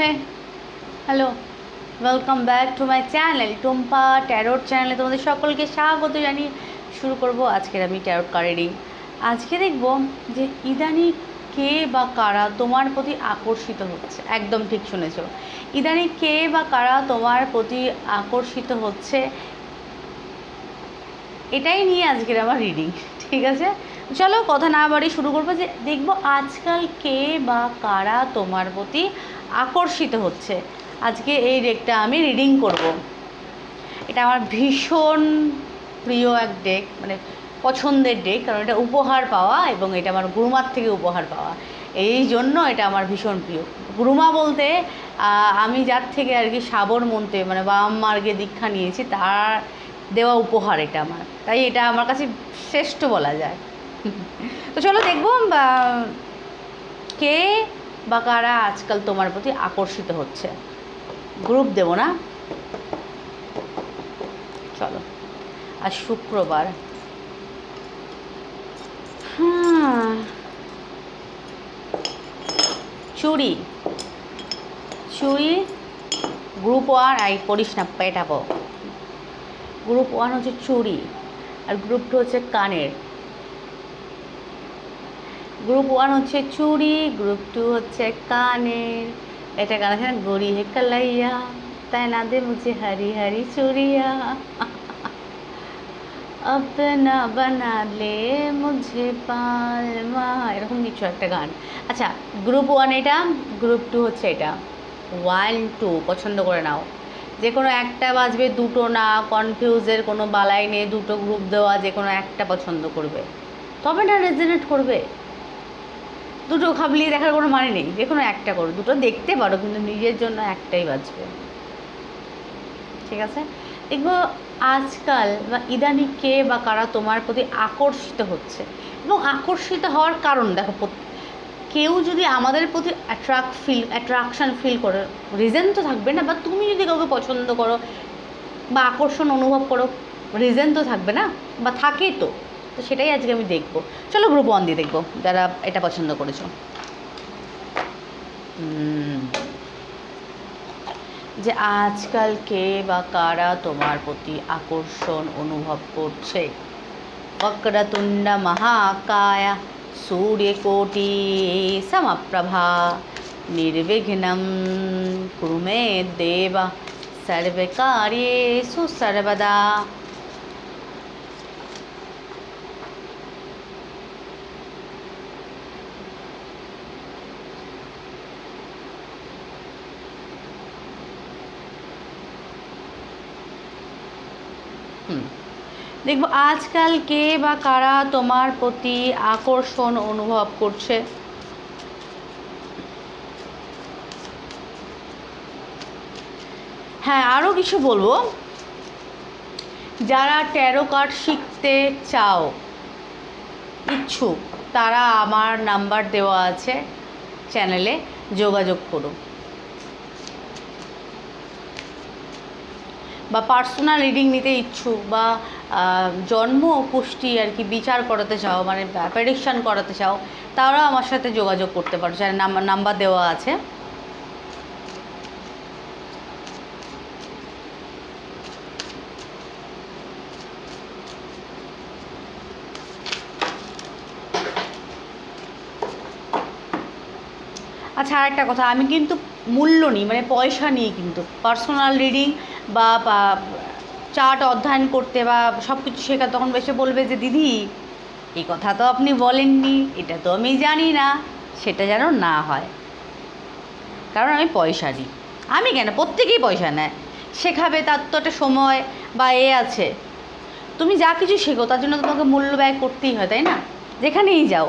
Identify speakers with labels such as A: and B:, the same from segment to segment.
A: Hey hello welcome back to my channel Tumpa tarot চ্যানেলে তোমাদের সকলকে স্বাগত জানিয়ে শুরু করব আজকের আমি ট্যারোট কার্ড রিডিং আজকে দেখব যে ইদানি কে বা কারা তোমার প্রতি আকর্ষিত হচ্ছে। একদম ঠিক শুনেছো। ইদানি কে বা কারা তোমার প্রতি আকর্ষিত হচ্ছে? এটাই নিয়ে আজকের আমার রিডিং ঠিক আছে? চলো কথা না বাড়ি শুরু করব যে দেখব আজকাল কে বা কারা তোমার প্রতি আকর্ষিত হচ্ছে। আজকে এই ডেকটা আমি রিডিং করব। এটা আমার ভীষণ প্রিয় এক ডেক মানে পছন্দের ডেক, কারণ এটা উপহার পাওয়া এবং এটা আমার গুরুমার থেকে উপহার পাওয়া। এই জন্য এটা আমার ভীষণ প্রিয়। গুরুমা বলতে আমি যার থেকে আর কি সাবর মনতে মানে বাম মার্গে দীক্ষা নিয়েছি, তার দেওয়া উপহার এটা আমার। তাই এটা আমার কাছে শ্রেষ্ঠ বলা যায়। তো চলো দেখব কে বা কারা আজকাল তোমার প্রতি আকর্ষিত হচ্ছে? গ্রুপ দেবো না? চলো। আর শুক্রবার। হ্যাঁ। চুরি। চুরি? গ্রুপ ওয়ান আই পড়িস না, পেটাবো। গ্রুপ ওয়ান হচ্ছে চুরি। আর গ্রুপ টু হচ্ছে কানের। গ্রুপ ওয়ান হচ্ছে চুড়ি, গ্রুপ টু হচ্ছে কানের। এটা গান আছে গড়ি হে কালাইয়া, তাই না দে মুছে হারি হারি চুড়িয়া। আপনা বানালে মুঝে পালমা এরকম কিছু একটা গান। আচ্ছা গ্রুপ ওয়ান এটা, গ্রুপ টু হচ্ছে এটা। ওয়ান টু, পছন্দ করে নাও। যে কোনো একটা বাজবে, দুটো না, কনফিউজের কোনো বালাই নেই, দুটো গ্রুপ দেওয়া যে কোনো একটা পছন্দ করবে। তবে না রেজনেট করবে। দুটো খাবলিয়ে দেখার কোনো মানে নেই। যে কোনো একটা করো। দুটো দেখতে পারো, কিন্তু নিজের জন্য একটাই বাঁচবে ঠিক আছে? দেখব আজকাল বা ইদানি কে বা কারা তোমার প্রতি আকর্ষিত হচ্ছে। এবং আকর্ষিত হওয়ার কারণ দেখো কেউ যদি আমাদের প্রতি অ্যাট্রাক্ট ফিল অ্যাট্রাকশান ফিল করে রিজন তো থাকবে না বা তুমি যদি কাউকে পছন্দ করো বা আকর্ষণ অনুভব করো রিজন তো থাকবে না, বা থাকে তো। তো সেটাই আজকে আমি দেখব। চলো গ্রুপ ওয়ান দিয়ে দেখব, যারা এটা পছন্দ করেছ। যে আজকাল কে বা কারা তোমার প্রতি আকর্ষণ অনুভব করছে? বক্রতুণ্ড মহাকায়, সূর্যকোটি সমপ্রভা, নির্বিঘ্নম কুরু মে দেব, সর্বকার্যেষু সর্বদা। দেখব আজকাল কে বা কারা তোমার প্রতি আকর্ষণ অনুভব করছে। হ্যাঁ আরও কিছু বলব। যারা ট্যারো কার্ড শিখতে চাও, ইচ্ছুক, তারা আমার নাম্বার দেওয়া আছে চ্যানেলে যোগাযোগ করুন বা পার্সোনাল রিডিং নিতে ইচ্ছুক বা জন্ম পুষ্টি আর কি বিচার করাতে চাও মানে প্রেডিকশান করাতে চাও, তারাও আমার সাথে যোগাযোগ করতে পারো। যার নাম্বার নাম্বার দেওয়া আছে আচ্ছা আর একটা কথা, আমি কিন্তু মূল্য নিই মানে পয়সা নিই কিন্তু। পার্সোনাল রিডিং বা চার্ট অধ্যয়ন করতে বা সব কিছু শেখা তখন বেশি বলবে যে, দিদি, এই কথা তো আপনি বলেননি, এটা তো আমি জানি না, সেটা যেন না হয়। কারণ আমি পয়সা নিই আমি কেন? প্রত্যেকেই পয়সা নেয়। শেখাবে তার তো একটা সময় বা এ আছে। তুমি যা কিছু শেখো, তার জন্য তোমাকে মূল্য ব্যয় করতেই হয়, তাই না? যেখানেই যাও।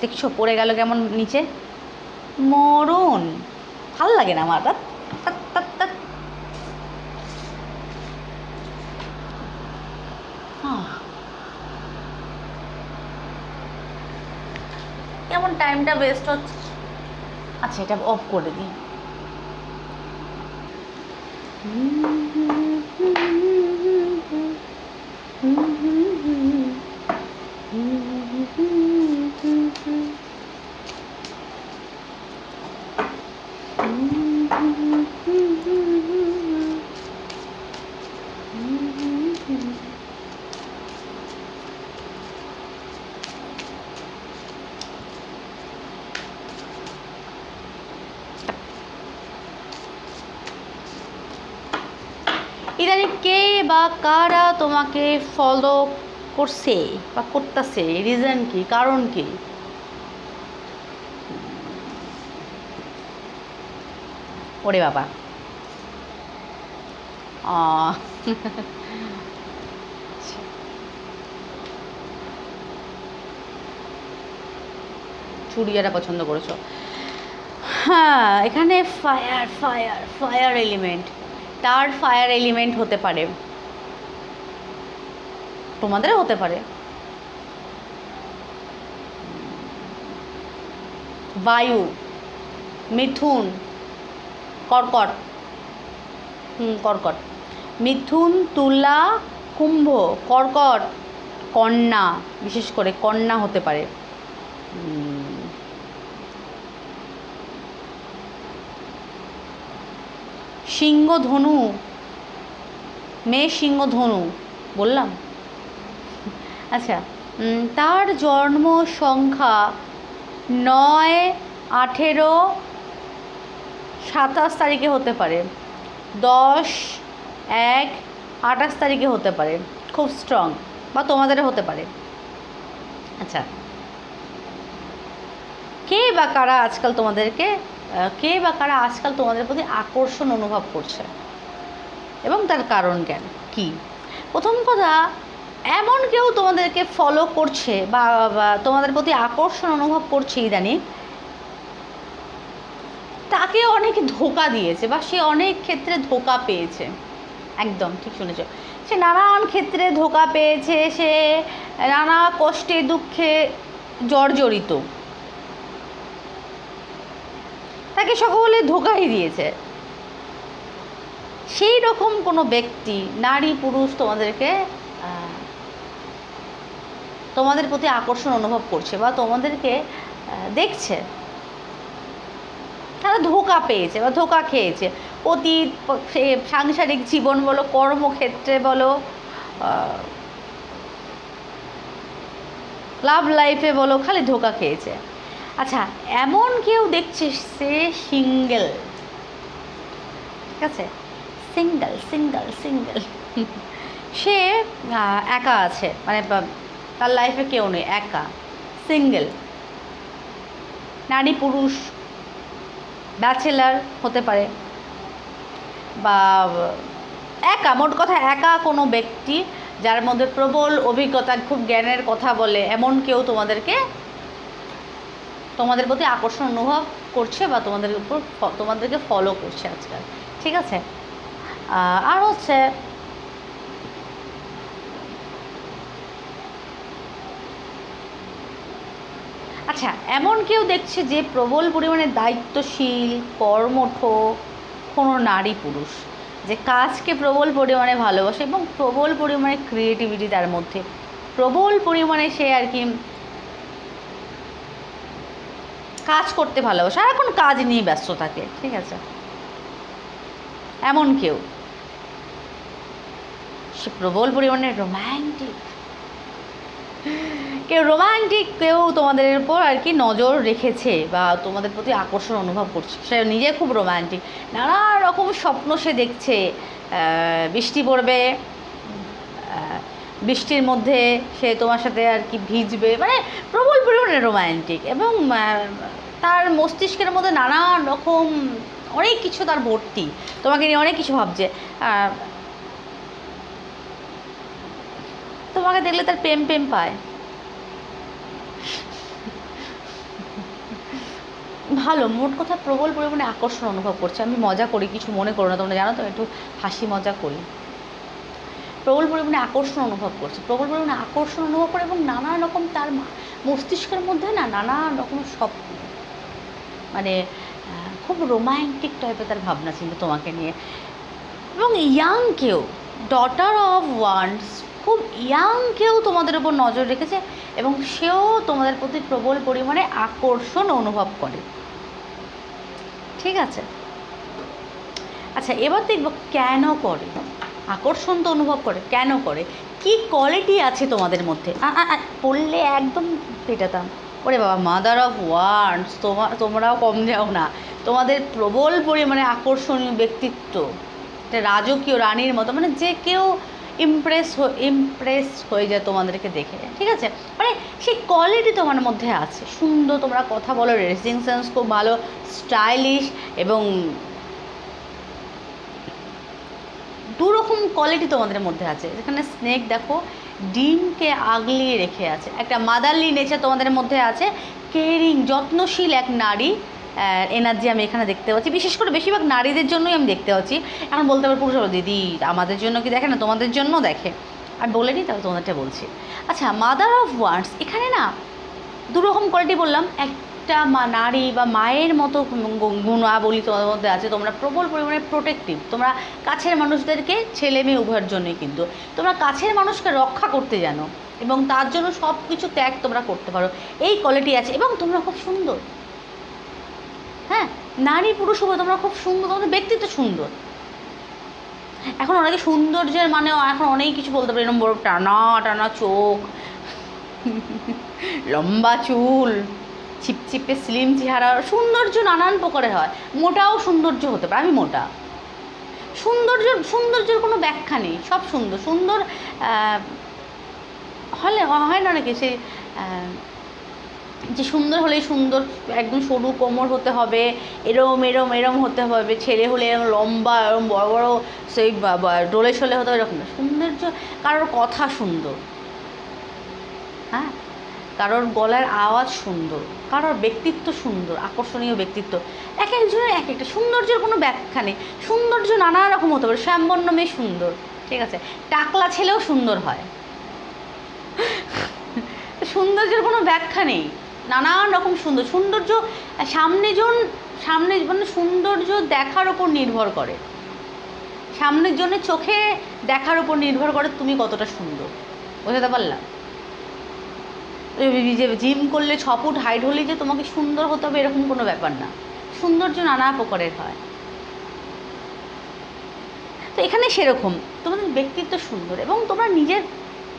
A: দেখছ পড়ে গেল কেমন নিচে? মরণ। ভালো লাগে না আমার। কেমন টাইমটা ওয়েস্ট হচ্ছে। আচ্ছা এটা অফ করে দিই। বা কারা তোমাকে ফলো করছে বা করতেছে? রিজন কি? কারণ কি? ওরে বাবা। চুড়িয়াটা পছন্দ করেছ। হ্যাঁ এখানে ফায়ার ফায়ার ফায়ার এলিমেন্ট তার ফায়ার এলিমেন্ট হতে পারে। তোমাদেরও হতে পারে। বায়ু, মিথুন, কর্কট, হুম, কর্কট, মিথুন, তুলা, কুম্ভ, কর্কট, কন্যা, বিশেষ করে কন্যা হতে পারে। সিংহ ধনু মেয়ে সিংহ ধনু বললাম? আচ্ছা তার জন্ম সংখ্যা নয়, আঠেরো, সাতাশ তারিখে হতে পারে। দশ, এক, আঠাশ তারিখে হতে পারে। খুব স্ট্রং বা তোমাদের হতে পারে। আচ্ছা। কে বা কারা আজকাল তোমাদেরকে কে বা কারা আজকাল তোমাদের প্রতি আকর্ষণ অনুভব করছে? এবং তার কারণ জ্ঞান কি? প্রথম কথা এমন কেউ তোমাদেরকে ফলো করছে বা তোমাদের প্রতি আকর্ষণ অনুভব করছে ইদানিং, তাকে অনেক ধোকা দিয়েছে বা সে অনেক ক্ষেত্রে ধোকা পেয়েছে। একদম, ঠিক শুনেছ। সে নানান ক্ষেত্রে ধোকা পেয়েছে, সে নানা কষ্টে, দুঃখে জর্জরিত। তাকে সকলে ধোকাই দিয়েছে। সেই রকম কোনো ব্যক্তি, নারী, পুরুষ তোমাদেরকে তোমাদের প্রতি আকর্ষণ অনুভব করছে বা তোমাদেরকে দেখছে। তারা ধোকা পেয়েছে বা ধোকা খেয়েছে। অতীত, সে সাংসারিক জীবন বলো, কর্মক্ষেত্রে বলো লাভ লাইফে বলো, খালি ধোকা খেয়েছে। আচ্ছা এমন কেউ দেখছে সে সিঙ্গেল। ঠিক আছে? Single single single. সে একা আছে। মানে তার লাইফে কেউ নেই, একা সিঙ্গেল নারী, পুরুষ ব্যাচেলার হতে পারে বা একা, মোট কথা একা কোনো ব্যক্তি যার মধ্যে প্রবল অভিজ্ঞতা, খুব জ্ঞানের কথা বলে, এমন কেউ তোমাদেরকে, তোমাদের প্রতি আকর্ষণ অনুভব করছে বা তোমাদের উপর তোমাদেরকে ফলো করছে আজকাল। ঠিক আছে? আর হচ্ছে আচ্ছা এমন কেউ দেখছে যে প্রবল পরিমাণে দায়িত্বশীল, কর্মঠ কোনো নারী পুরুষ, যে কাজকে প্রবল পরিমাণে ভালোবাসে এবং প্রবল পরিমাণে ক্রিয়েটিভিটি তার মধ্যে। প্রবল পরিমাণে সে আর কি কাজ করতে ভালোবাসে আর এখন কাজ নিয়ে ব্যস্ত থাকে, ঠিক আছে? এমন কেউ। সে প্রবল পরিমাণে রোম্যান্টিক কেউ রোমান্টিক কেউ তোমাদের উপর আর কি নজর রেখেছে বা তোমাদের প্রতি আকর্ষণ অনুভব করছে? সে নিজে খুব রোমান্টিক নানা রকম স্বপ্ন সে দেখছে। বৃষ্টি পড়বে বৃষ্টির মধ্যে সে তোমার সাথে আর কি ভিজবে। মানে প্রবল পরিমাণে রোমান্টিক এবং তার মস্তিষ্কের মধ্যে নানা রকম অনেক কিছু তার ভর্তি। তোমাকে নিয়ে অনেক কিছু ভাবছে। তোমাকে দেখলে তার প্রেম প্রেম পায়। ভালো, মোট কথা প্রবল পরিমাণে আকর্ষণ অনুভব করছে। আমি মজা করি, কিছু মনে করো না তোমরা, জানো তো, একটু হাসি মজা করি। প্রবল পরিমাণে আকর্ষণ অনুভব করছে, প্রবল পরিমাণে আকর্ষণ অনুভব করে এবং নানা রকম তার মস্তিষ্কের মধ্যে না নানা রকম স্বপ্ন মানে খুব রোমান্টিক টাইপের তার ভাবনা ছিল তোমাকে নিয়ে। এবং ইয়াং কেউ ডটার অফ ওয়ান্স খুব ইয়াং কেউ তোমাদের উপর নজর রেখেছে এবং সেও তোমাদের প্রতি প্রবল পরিমাণে আকর্ষণ অনুভব করে। ঠিক আছে। আচ্ছা এবার দেখব কেন করে? আকর্ষণ তো অনুভব করে, কেন করে? কি কোয়ালিটি আছে তোমাদের মধ্যে? পড়লে একদম পেটাতাম। ওরে বাবা মাদার অফ ওয়ান্স তোমার তোমরাও কম যাও না। তোমাদের প্রবল পরিমাণে আকর্ষণীয় ব্যক্তিত্ব। রাজকীয় রানীর মতো মানে যে কেউ ইমপ্রেস ইমপ্রেস হয়ে যায় তোমাদেরকে দেখে, ঠিক আছে? মানে সেই কোয়ালিটি তোমার মধ্যে আছে। সুন্দর তোমরা কথা বলো ড্রেসিং সেন্স খুব ভালো স্টাইলিশ এবং দু রকম কোয়ালিটি তোমাদের মধ্যে আছে। এখানে স্নেক দেখো, ডিমকে আগলিয়ে রেখে আছে। একটা মাদারলি নেচার তোমাদের মধ্যে আছে কেয়ারিং যত্নশীল এক নারী এনার্জি আমি এখানে দেখতে পাচ্ছি। বিশেষ করে বেশিরভাগ নারীদের জন্যই আমি দেখতে পাচ্ছি। এখন বলতে পারব পুরুষ বলো, দিদি আমাদের জন্য কি দেখে না? তোমাদের জন্য দেখে। আর বলেনি তাহলে তোমাদেরটা বলছি। আচ্ছা মাদার অফ ওয়ার্ডস এখানে না দু রকম কোয়ালিটি বললাম। একটা মা নারী বা মায়ের মতো গুণাবলী তোমাদের মধ্যে আছে। তোমরা প্রবল পরিমাণে প্রোটেক্টিভ তোমরা কাছের মানুষদেরকে ছেলে মেয়ে উভয়ের জন্যই কিন্তু। তোমরা কাছের মানুষকে রক্ষা করতে জানো এবং তার জন্য সব কিছু ত্যাগ তোমরা করতে পারো। এই কোয়ালিটি আছে এবং তোমরা খুব সুন্দর। হ্যাঁ নারী পুরুষ উভয় তোমরা খুব সুন্দর তোমাদের ব্যক্তিত্ব সুন্দর। এখন অনেকে সৌন্দর্যের মানে এখন অনেক কিছু বলতে পারে এরকম বড় টানা টানা চোখ লম্বা চুল চিপচিপে স্লিম চেহারা সৌন্দর্য নানান প্রকারের হয়। মোটাও সৌন্দর্য হতে পারে আমি মোটা। সৌন্দর্য সৌন্দর্যের কোনো ব্যাখ্যা নেই সব সুন্দর। সুন্দর হলে হয় না নাকি আহ, যে সুন্দর হলেই সুন্দর, একদম সরু কোমর হতে হবে, এরম এরম এরম হতে হবে, ছেলে হলে এরম লম্বা, এরম বড় বড়, সেই ডোলে শোলে হতে হবে, এরকম না। সৌন্দর্য, কারোর কথা সুন্দর। হ্যাঁ? কারোর গলার আওয়াজ সুন্দর, কারোর ব্যক্তিত্ব সুন্দর, আকর্ষণীয় ব্যক্তিত্ব। এক একজনের এক একটা, সৌন্দর্যের কোনো ব্যাখ্যা নেই। সৌন্দর্য নানা রকম হতে পারে শ্যামবর্ণ মেয়ে সুন্দর, ঠিক আছে? টাকলা ছেলেও সুন্দর হয়। সৌন্দর্যের কোনো ব্যাখ্যা নেই। নানান রকম সুন্দর, সৌন্দর্য, সামনে জন, সামনে মানে সৌন্দর্য দেখার ওপর নির্ভর করে। সামনের জন্য চোখে দেখার উপর নির্ভর করে তুমি কতটা সুন্দর। বোঝাতে পারলাম? যে জিম করলে ছ ফুট হাইট হলেই যে তোমাকে সুন্দর হতে হবে এরকম কোনো ব্যাপার না। সৌন্দর্য নানা প্রকারের হয়। তো এখানে সেরকম, তোমাদের ব্যক্তিত্ব সুন্দর এবং তোমরা নিজের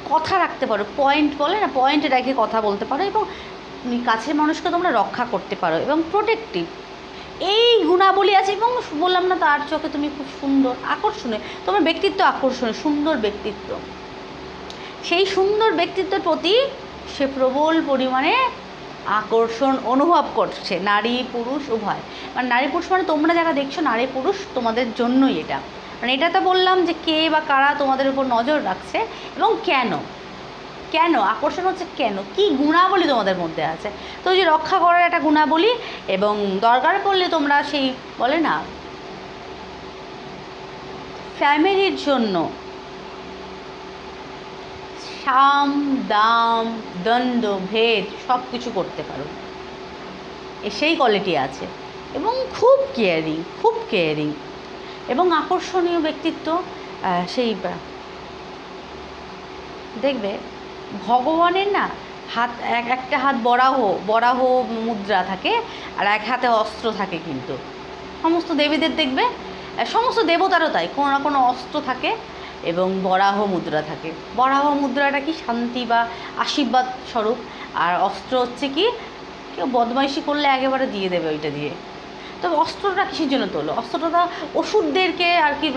A: কথা রাখতে পারো। পয়েন্ট বলে না পয়েন্ট রেখে কথা বলতে পারো এবং কাছের মানুষকে তোমরা রক্ষা করতে পারো এবং প্রোটেক্টিভ এই গুণাবলী আছে এবং বললাম না তার চোখে তুমি খুব সুন্দর আকর্ষণীয় তোমার ব্যক্তিত্ব আকর্ষণীয় সুন্দর ব্যক্তিত্ব। সেই সুন্দর ব্যক্তিত্বের প্রতি সে প্রবল পরিমাণে আকর্ষণ অনুভব করছে, নারী পুরুষ উভয়। মানে নারী পুরুষ মানে তোমরা যারা দেখছ, নারী পুরুষ তোমাদের জন্যই এটা। মানে এটা তো বললাম যে কে বা কারা তোমাদের উপর নজর রাখছে এবং কেন? কেন? আকর্ষণ হচ্ছে কেন? কি গুণাবলী তোমাদের মধ্যে আছে? তো ওই যে রক্ষা করার একটা গুণাবলী এবং দরকার পড়লে তোমরা সেই বলে না, ফ্যামিলির জন্য সাম, দাম, দণ্ড, ভেদ সব কিছু করতে পারো। সেই কোয়ালিটি আছে। এবং খুব কেয়ারিং খুব কেয়ারিং এবং আকর্ষণীয় ব্যক্তিত্ব সেই, দেখবে ভগবানের না হাত, এক, একটা হাত বরাহ বরাহ মুদ্রা থাকে আর এক হাতে অস্ত্র থাকে কিন্তু। সমস্ত দেবীদের দেখবে সমস্ত দেবতারও তাই, কোনো না কোনো অস্ত্র থাকে এবং বরাহ মুদ্রা থাকে। বরাহ মুদ্রাটা কি শান্তি বা আশীর্বাদ স্বরূপ? আর অস্ত্র হচ্ছে কি, কেউ বদমাইশি করলে একেবারে দিয়ে দেবে ওইটা দিয়ে। তবে অস্ত্রটা কিসের জন্য তোলো? অস্ত্রটা ওষুধদেরকে আর কি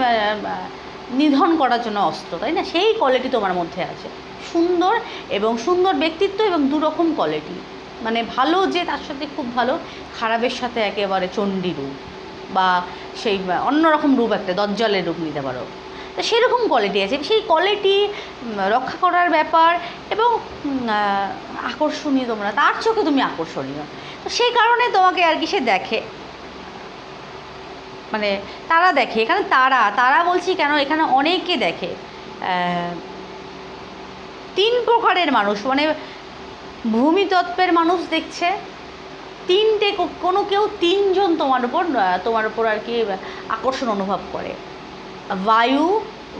A: নিধন করার জন্য অস্ত্র, তাই না? সেই কোয়ালিটি তোমার মধ্যে আছে। সুন্দর এবং সুন্দর ব্যক্তিত্ব এবং দুরকম কোয়ালিটি মানে ভালো যে তার সাথে খুব ভালো, খারাপের সাথে একেবারে চণ্ডী রূপ বা সেই অন্যরকম রূপ একটা, দজ্জালের রূপ নিতে পারো। তো সেরকম কোয়ালিটি আছে। সেই কোয়ালিটি রক্ষা করার ব্যাপার এবং আকর্ষণীয় তোমরা, তার চোখে তুমি আকর্ষণীয়। তো সেই কারণে তোমাকে আর কি সে দেখে। মানে তারা দেখে। এখানে তারা তারা বলছি কেন? এখানে অনেকে দেখে। তিন প্রকারের মানুষ মানে ভূমিতত্ত্বের মানুষ দেখছে, তিনটে কোনো কেউ তিনজন তোমার উপর তোমার উপর আর কি আকর্ষণ অনুভব করে। বায়ু,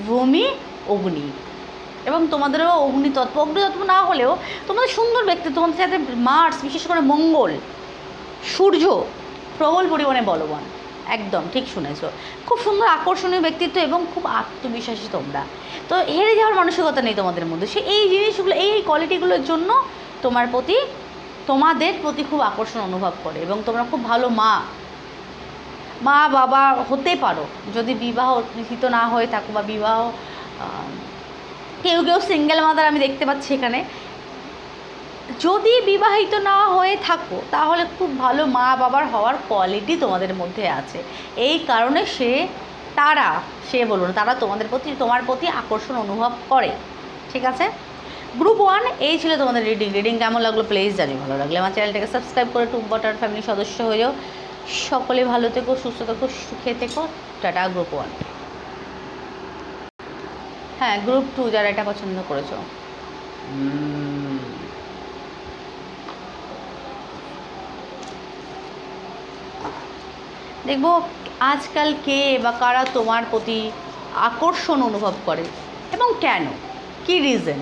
A: ভূমি, অগ্নি। এবং তোমাদেরও অগ্নিতত্ত্ব অগ্নিতত্ত্ব না হলেও তোমাদের সুন্দর ব্যক্তিত্ব, তোমাদের সাথে মার্স, বিশেষ করে মঙ্গল, সূর্য, প্রবল পরিমাণে বলবান। একদম, ঠিক শুনেছো। খুব সুন্দর আকর্ষণীয় ব্যক্তিত্ব এবং খুব আত্মবিশ্বাসী তোমরা। তো হেরে যাওয়ার মানসিকতা নেই তোমাদের মধ্যে। সে এই জিনিসগুলো, এই কোয়ালিটিগুলোর জন্য তোমার প্রতি, তোমাদের প্রতি খুব আকর্ষণ অনুভব করে এবং তোমরা খুব ভালো মা। মা, বাবা হতে পারো। যদি বিবাহ নিহিত না হয়ে থাকো বা বিবাহ কেউ কেউ সিঙ্গেল মাদার আমি দেখতে পাচ্ছি এখানে। যদি বিবাহিত না হয়ে থাকো, তাহলে খুব ভালো মা বাবার হওয়ার কোয়ালিটি তোমাদের মধ্যে আছে। এই কারণে সে, তারা, সে বলুন, তারা তোমাদের প্রতি, তোমার প্রতি আকর্ষণ অনুভব করে। ঠিক আছে? গ্রুপ ওয়ান এই ছিল তোমাদের রিডিং রিডিং কেমন লাগল প্লিজ জানি ভালো লাগলে আমার চ্যানেলটাকে সাবস্ক্রাইব করে টুক বটার ফ্যামিলির সদস্য হয়ে যাও। সকলে ভালো থেকো, সুস্থ থেকো, সুখে থেকো। টাটা গ্রুপ ওয়ান হ্যাঁ গ্রুপ টু যারা এটা পছন্দ করেছ। দেখব আজকাল কে বা কারা তোমার প্রতি আকর্ষণ অনুভব করে এবং কেন? কি রিজন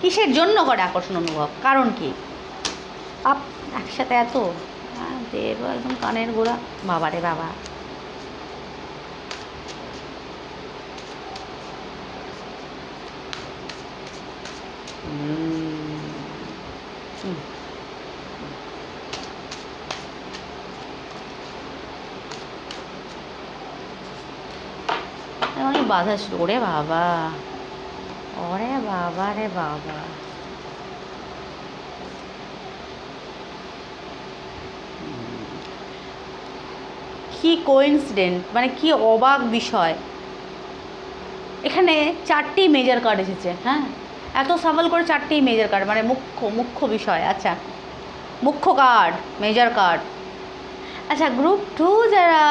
A: কিসের জন্য করে আকর্ষণ অনুভব? কারণ কি? আপ, একসাথে এত? দেব একদম কানের গোড়া। বাবা রে বাবা। হুম। শুরু ওরে বাবা ওরে বাবা রে বাবা। কি কোইন্সিডেন্ট মানে কি অবাক বিষয়। এখানে চারটি মেজর কার্ড এসেছে হ্যাঁ? এত সাবল করে চারটি মেজর কার্ড মানে মুখ্য মুখ্য বিষয়। আচ্ছা মুখ্য কার্ড মেজর কার্ড আচ্ছা গ্রুপ টু যারা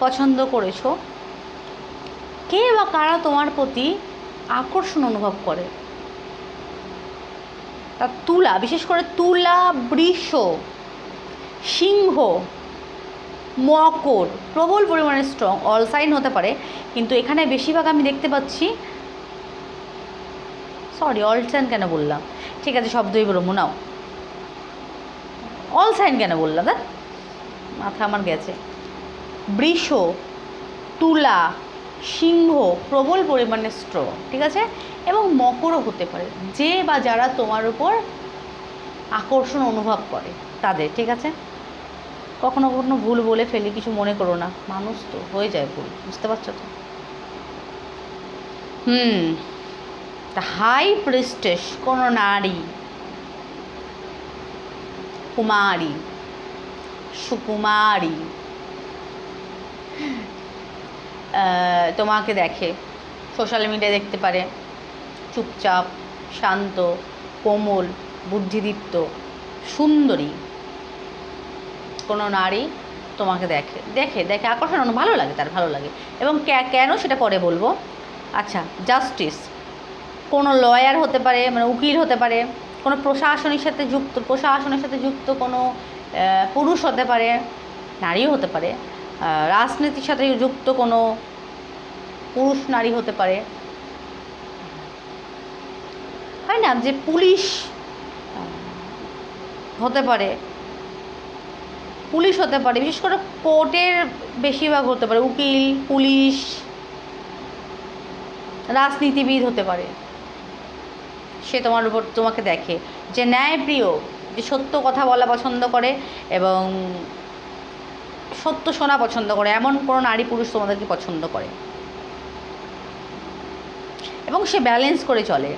A: পছন্দ করেছ, কে বা কারা তোমার প্রতি আকর্ষণ অনুভব করে? তা তুলা, বিশেষ করে তুলা, বৃষ, সিংহ, মকর, প্রবল পরিমাণে স্ট্রং অল সাইন হতে পারে, কিন্তু এখানে বেশিরভাগ আমি দেখতে পাচ্ছি সরি অল সাইন কেন বললাম? ঠিক আছে, শব্দই বলব, নাও। অল সাইন কেন বললাম? দেখ মাথা আমার গেছে। বৃষ, তুলা, সিংহ প্রবল পরিমাণে স্ট্র, ঠিক আছে? এবং মকরও হতে পারে, যে বা যারা তোমার উপর আকর্ষণ অনুভব করে, তাদের, ঠিক আছে? কখনো কখনো ভুল বলে ফেলি, কিছু মনে করো না, মানুষ তো হয়ে যায় ভুল, বুঝতে পারছ তো? হুম হাই প্রিস্টেস কোনো নারী, কুমারী, সুকুমারী তোমাকে দেখে। সোশ্যাল মিডিয়া দেখতে পারে। চুপচাপ, শান্ত, কোমল, বুদ্ধিদীপ্ত, সুন্দরী। কোনো নারী তোমাকে দেখে। দেখে দেখে আকর্ষণ ভালো লাগে, তার ভালো লাগে। এবং কেন সেটা পরে বলব? আচ্ছা জাস্টিস কোনো লয়ার হতে পারে মানে উকিল হতে পারে, কোনো প্রশাসনের সাথে যুক্ত, প্রশাসনের সাথে যুক্ত কোনো পুরুষ হতে পারে, নারীও হতে পারে। রাজনীতির সাথে যুক্ত কোনো পুরুষ নারী হতে পারে। হয় না যে পুলিশ হতে পারে। পুলিশ হতে পারে, বিশেষ করে কোর্টের বেশিরভাগ হতে পারে। উকিল, পুলিশ, রাজনীতিবিদ হতে পারে। সে তোমার উপর, তোমাকে দেখে। যে ন্যায়প্রিয়, যে সত্য কথা বলা পছন্দ করে এবং সত্য শোনা পছন্দ করে, এমন কোনো নারী পুরুষ তোমাদেরকে পছন্দ করে? এবং সে ব্যালেন্স করে চলে।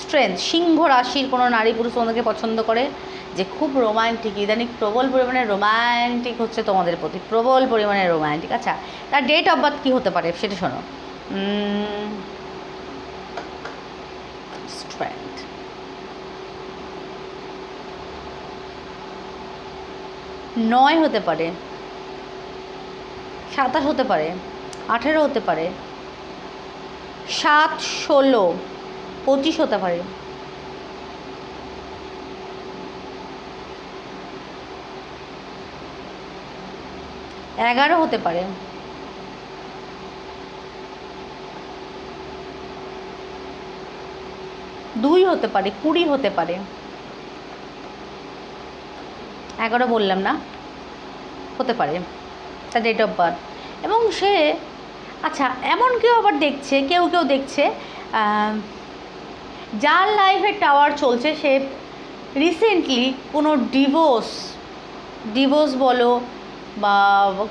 A: স্ট্রেংথ সিংহ রাশির কোনো নারী পুরুষ তোমাদেরকে পছন্দ করে, যে খুব রোমান্টিক ইদানিং প্রবল পরিমাণে রোমান্টিক হচ্ছে তোমাদের প্রতি, প্রবল পরিমাণে রোমান্টিক আচ্ছা তার ডেট অফ বার্থ কী হতে পারে সেটা শোনো। স্ট্রেংথ নয় হতে পারে সাতাশ হতে পারে, আঠেরো হতে পারে, সাত ষোলো, পঁচিশ হতে পারে। এগারো হতে পারে। দুই হতে পারে, কুড়ি হতে পারে। এগারো বললাম না, হতে পারে, তার ডেট অফ বার্থ এবং সে আচ্ছা এমন কেউ আবার দেখছে, কেউ কেউ দেখছে যার লাইফে টাওয়ার চলছে, সে রিসেন্টলি কোনো ডিভোর্স ডিভোর্স বলো বা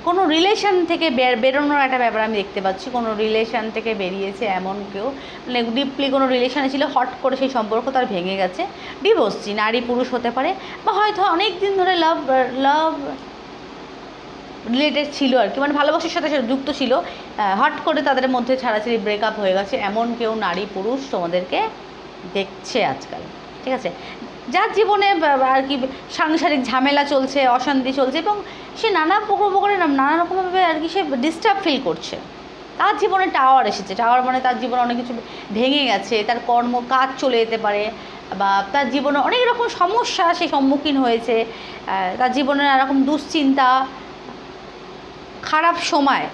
A: কোনো রিলেশন থেকে বের, বেরোনোর একটা ব্যাপার আমি দেখতে পাচ্ছি। কোনো রিলেশন থেকে বেরিয়েছে এমন কেউ মানে ডিপলি কোনো রিলেশানে ছিল, হট করে সেই সম্পর্ক তার ভেঙে গেছে। ডিভোর্সি নারী পুরুষ হতে পারে বা হয়তো অনেক দিন ধরে লাভ লাভ রিলেটেড ছিল আর কি। মানে ভালোবাসার সাথে সাথে যুক্ত ছিল। হট করে তাদের মধ্যে ছাড়াছাড়ি ব্রেকআপ হয়ে গেছে। এমন কেউ নারী পুরুষ তোমাদেরকে দেখছে আজকাল। ঠিক আছে? যার জীবনে আর কি সাংসারিক ঝামেলা চলছে, অশান্তি চলছে এবং সে নানা প্রকারে নানা রকমভাবে আর কি সে ডিস্টার্ব ফিল করছে। তার জীবনে টাওয়ার এসেছে। টাওয়ার মানে তার জীবনে অনেক কিছু ভেঙে গেছে, তার কর্ম কাজ চলে যেতে পারে বা তার জীবনে অনেক রকম সমস্যা সে সম্মুখীন হয়েছে তার জীবনে নানা রকম দুশ্চিন্তা। খারাপ সময়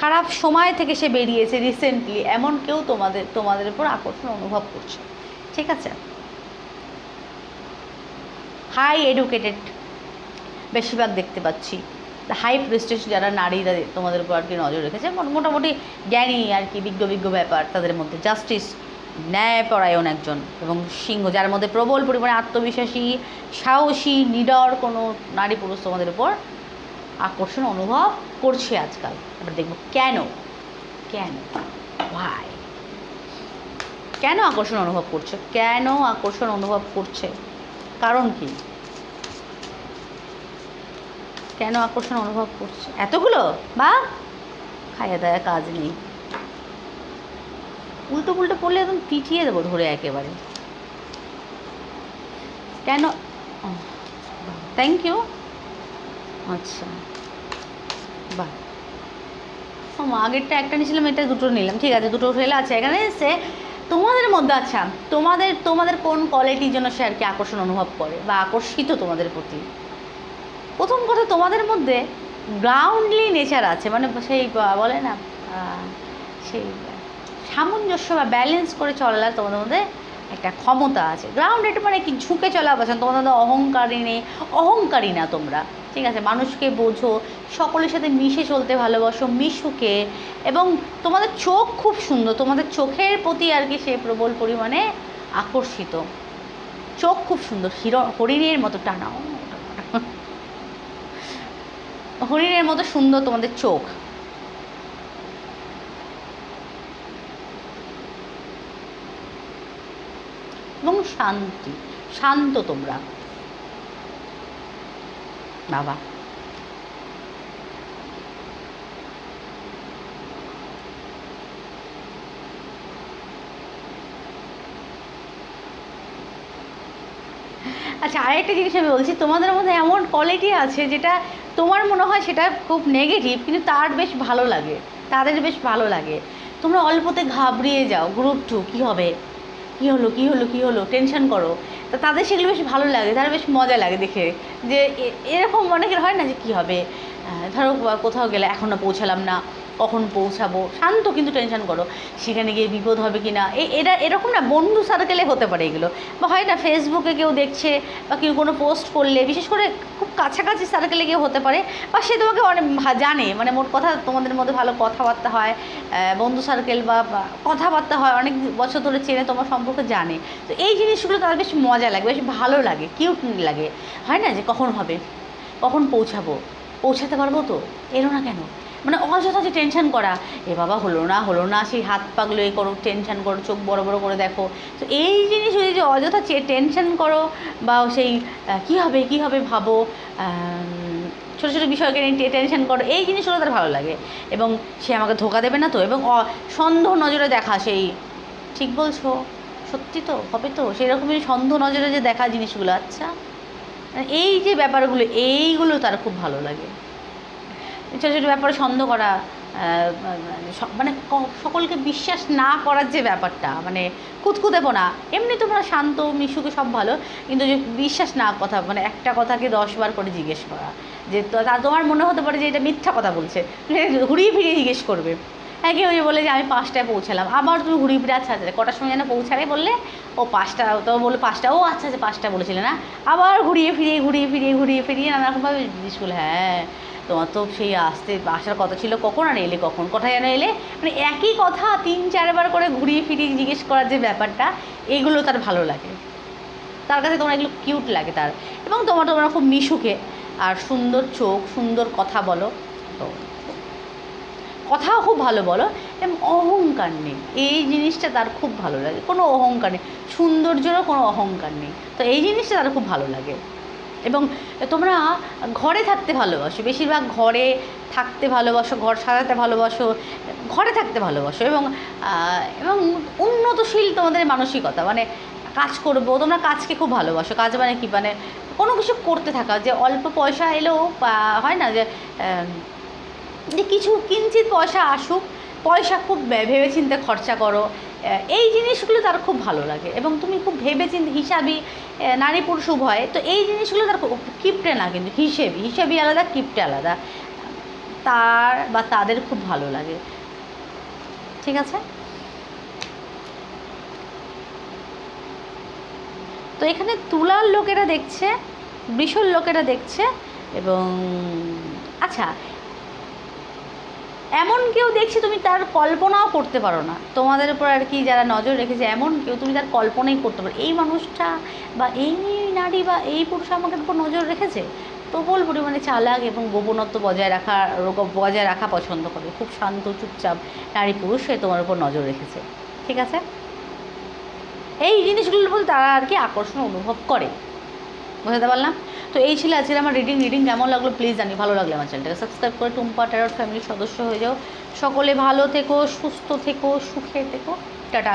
A: খারাপ সময় থেকে সে বেরিয়েছে রিসেন্টলি এমন কেউ তোমাদের তোমাদের উপর আকর্ষণ অনুভব করছে। ঠিক আছে? হাই এডুকেটেড, বেশিরভাগ দেখতে পাচ্ছি। হাই প্রেস্টেজ যারা নারীরা তোমাদের উপর আর কি নজর রেখেছে, মোট- মোটামুটি জ্ঞানী আর কি, বিজ্ঞ বিজ্ঞ ব্যাপার তাদের মধ্যে। জাস্টিস ন্যায়পরায়ণ একজন এবং সিংহ, যার মধ্যে প্রবল পরিমাণে আত্মবিশ্বাসী, সাহসী, নিডর কোনো নারী পুরুষ তোমাদের উপর আকর্ষণ, অনুভব করছে আজকাল। এবার দেখব কেন? কেন? ভাই কেন আকর্ষণ, অনুভব করছে? কেন আকর্ষণ, অনুভব করছে? কারণ কি? কেন আকর্ষণ অনুভব করছে? এতগুলো? বা খাইয়া দেয় কাজ নেই। উল্টো পুল্টো পড়লে একদম পিটিয়ে দেবো ধরে একেবারে। কেন? থ্যাংক ইউ আচ্ছা। বাহ। আগেরটা একটা নিয়েছিলাম, এটা দুটো নিলাম। ঠিক আছে, দুটো ফেলে আছে। এখানে এসে তোমাদের মধ্যে আচ্ছা তোমাদের তোমাদের কোন কোয়ালিটির জন্য সে আর কি আকর্ষণ অনুভব করে বা আকর্ষিত তোমাদের প্রতি? প্রথম কথা, তোমাদের মধ্যে গ্রাউন্ডলি নেচার আছে মানে সেই বলে না সেই, সামঞ্জস্য বা ব্যালেন্স করে চলার তোমাদের মধ্যে একটা ক্ষমতা আছে। গ্রাউন্ডেড মানে কি ঝুঁকে চলা পছন্দ তোমাদের অহংকারী নেই অহংকারী না তোমরা। ঠিক আছে, মানুষকে বোঝো, সকলের সাথে মিশে চলতে ভালোবাসো, মিশুকে। এবং তোমাদের চোখ খুব সুন্দর, তোমাদের চোখের প্রতি আর কি সে প্রবল পরিমাণে আকর্ষিত। চোখ খুব সুন্দর, হির, হরিণের মতো টানাও। হরিণের মতো সুন্দর তোমাদের চোখ। এবং শান্তি, শান্ত তোমরা। বাবা। আচ্ছা আরেকটা জিনিস আমি বলছি, তোমাদের মধ্যে এমন কোয়ালিটি আছে যেটা তোমার মনে হয় সেটা খুব নেগেটিভ কিন্তু তার বেশ ভালো লাগে। তাদের বেশ ভালো লাগে। তোমরা অল্পতে ঘাবড়িয়ে যাও গ্রুপ টু কী হবে? কী হলো কী হলো কী হলো? টেনশন করো। তো তাদের সেগুলো বেশ ভালো লাগে, তারা বেশ মজা লাগে দেখে। যে এরকম অনেকের হয় না যে কী হবে? ধরো কোথাও গেলে এখনও পৌঁছালাম না, কখন পৌঁছাবো? শান্ত কিন্তু টেনশন করো, সেখানে গিয়ে বিপদ হবে কি না এ- এরা এরকম না, বন্ধু সার্কেলে হতে পারে এগুলো। বা হয় না ফেসবুকে কেউ দেখছে, বা কেউ কোনো পোস্ট করলে, বিশেষ করে খুব কাছাকাছি সার্কেলে কেউ হতে পারে, বা সে তোমাকে অনেক জানে মানে মোট কথা তোমাদের মধ্যে ভালো কথাবার্তা হয় বন্ধু সার্কেল বা কথাবার্তা হয়, অনেক বছর ধরে চেনে, তোমার সম্পর্কে জানে। তো এই জিনিসগুলো তার বেশ মজা লাগে, বেশ ভালো লাগে কিউট লাগে। হয় না যে কখন হবে, কখন পৌঁছাবো? পৌঁছাতে পারব তো এলো না কেন? মানে অযথা যে টেনশন করা। এ বাবা, হলো না হলো না, সেই হাত পাগলো এ করো টেনশন করো, চোখ বড় বড় করে দেখো। তো এই জিনিস যদি যে অযথা টেনশন করো বা সেই কী হবে কী হবে ভাবো ছোটো ছোটো বিষয়কে নিয়ে টেনশন করো, এই জিনিসগুলো তার ভালো লাগে। এবং সে আমাকে ধোকা দেবে না তো? এবং সন্দেহ নজরে দেখা সেই, ঠিক বলছো? সত্যি তো? হবে তো? সেরকমই সন্দেহ নজরে যে দেখা জিনিসগুলো। আচ্ছা। এই যে ব্যাপারগুলো এইগুলো তার খুব ভালো লাগে। ছোটো ছোটো ব্যাপারে সন্দেহ করা আহ, মানে সকলকে বিশ্বাস না করার যে ব্যাপারটা মানে কুতকুতেপনা এমনি তোমরা শান্ত মিশুকে সব ভালো কিন্তু যে বিশ্বাস না কথা মানে একটা কথাকে দশবার করে জিজ্ঞেস করা যে তোমার মনে হতে পারে যে এটা মিথ্যা কথা বলছে ঘুরিয়ে ফিরিয়ে জিজ্ঞেস করবে। কেউ বলে যে আমি পাঁচটায় পৌঁছালাম। আবার তুমি ঘুরিয়ে ফিরে আচ্ছা আচ্ছা কটার সময় যেন পৌঁছালে বললে, ও পাঁচটা, তো বলল পাঁচটা, ও আচ্ছা আচ্ছা পাঁচটা বলেছিলে না? আবার ঘুরিয়ে ফিরিয়ে ঘুরিয়ে ফিরিয়ে ঘুরিয়ে ফিরিয়ে নানারকমভাবে জিজ্ঞেস করলে হ্যাঁ তোমার তো সেই আসতে, আসার কথা ছিল কখন আর এলে কখন? কোথায় যেন এলে? মানে একই কথা তিন, চারবার করে ঘুরিয়ে ফিরিয়ে জিজ্ঞেস করার যে ব্যাপারটা এইগুলো তার ভালো লাগে। তার কাছে তোমার এগুলো কিউট লাগে তার। এবং তোমার, তোমরা খুব মিশুকে। আর সুন্দর চোখ, সুন্দর কথা বলো। তো কথাও খুব ভালো বলো এবং অহংকার নেই। এই জিনিসটা তার খুব ভালো লাগে। কোনো অহংকার নেই। সৌন্দর্যেরও কোনো অহংকার নেই। তো এই জিনিসটা তার খুব ভালো লাগে। এবং তোমরা ঘরে থাকতে ভালোবাসো। বেশিরভাগ ঘরে থাকতে ভালোবাসো, ঘর সাজাতে ভালোবাসো, ঘরে থাকতে ভালোবাসো। এবং এবং উন্নতশীল তোমাদের মানসিকতা। মানে কাজ করব, তোমরা কাজকে খুব ভালোবাসো। কাজ মানে কী? মানে কোনো কিছু করতে থাকা। যে অল্প পয়সা এলেও হয় না যে যে কিছু কিঞ্চিত পয়সা আসুক পয়সা খুব ভে- ভেবেচিন্তে খরচা করো এই জিনিসগুলো তার খুব ভালো লাগে। এবং তুমি খুব ভেবেচিন্তে হিসাবি আহ, নারী পুরুষ উভয় তো এই জিনিসগুলো তার কিপটে না কিন্তু হিসেবি হিসেবি আলাদা কিপটে আলাদা। তার বা তাদের খুব ভালো লাগে। ঠিক আছে? তো এখানে তুলার লোকেরা দেখছে বৃষর লোকেরা দেখছে এবং আচ্ছা এমন কেউ দেখছি তুমি তার কল্পনাও করতে পারো না। তোমাদের উপর আর কি যারা নজর রেখেছে, এমন কেউ তুমি তার কল্পনাই করতে পারো এই মানুষটা বা এই নারী বা এই পুরুষ আমাকে উপর নজর রেখেছে? প্রবল পরিমাণে চালাক এবং গোপনত্ব বজায় রাখা বজায় রাখা পছন্দ করে। খুব শান্ত, চুপচাপ নারী পুরুষ সে তোমার উপর নজর রেখেছে। ঠিক আছে? এই জিনিসগুলোর প্রতি তারা আর কি আকর্ষণ অনুভব করে। বুঝতে পারলাম? তো এই ছিল আজকের আমার রিডিং রিডিং কেমন লাগল? প্লিজ জানি, ভালো লাগল আমার চ্যানেলটাকে সাবস্ক্রাইব করে টুম্পা ট্যারট ফ্যামিলির সদস্য হয়ে যাও। সকলে ভালো থেকো, সুস্থ থেকো, সুখে থেকো। টাটা।